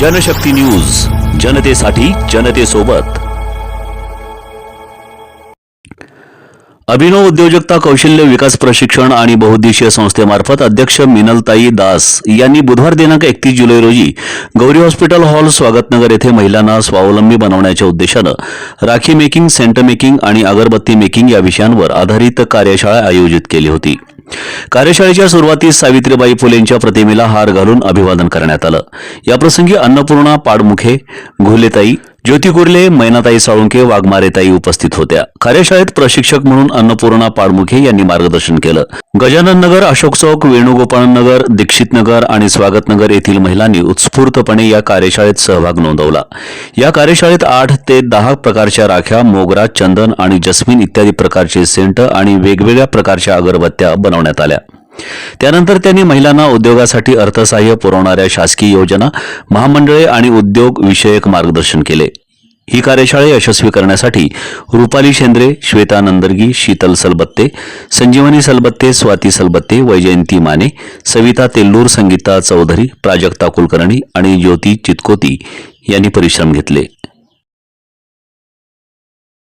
Janshakti news जनतेसाठी जनतेसोबत. अभिनव उद्योजकता कौशल्य विकास प्रशिक्षण आणि बहुद्देशीय संस्थेमार्फत अध्यक्ष मिनलताई दास यांनी बुधवार दिनांक एकतीस जुलै रोजी गौरी हॉस्पिटल हॉल स्वागतनगर येथे महिलांना स्वावलंबी बनवण्याच्या उद्देशानं राखी मेकिंग सेंटर मेकिंग आणि अगरबत्ती मेकिंग या विषयांवर आधारित कार्यशाळा आयोजित केली होती. कार्यशाळेच्या सुरुवातीस सावित्रीबाई फुलेंच्या प्रतिमेला हार घालून अभिवादन करण्यात आलं. याप्रसंगी अन्नपूर्णा पाडमुखे घोलेताई ज्योती कुर्ले मैनाताई साळुंके वाघमारेताई उपस्थित होत्या. कार्यशाळेत प्रशिक्षक म्हणून अन्नपूर्णा पाडमुखे यांनी मार्गदर्शन केलं. गजानन नगर अशोक चौक वेणुगोपाळ नगर दीक्षित नगर आणि स्वागत नगर येथील महिलांनी उत्स्फूर्तपणे या कार्यशाळेत सहभाग नोंदवला. या कार्यशाळेत आठ ते दहा प्रकारच्या राख्या मोगरा चंदन आणि जस्मिन इत्यादी प्रकारचे सेंट आणि वेगवेगळ्या प्रकारच्या अगरबत्त्या बनवण्यात आल्या. त्यानंतर त्यांनी महिलांना उद्योगासाठी अर्थसहाय्य पुरवणाऱ्या शासकीय योजना महामंडळे आणि उद्योग विषयक मार्गदर्शन केले. ही कार्यशाळा यशस्वी करण्यासाठी रुपाली शेंद्रे श्वेता नंदर्गी शीतल सलबत्ते संजीवनी सलबत्ते स्वाती सलबत्ते वैजयंती माने सविता तेल्लूर संगीता चौधरी प्राजक्ता कुलकर्णी आणि ज्योती चितकोती यांनी परिश्रम घेतले.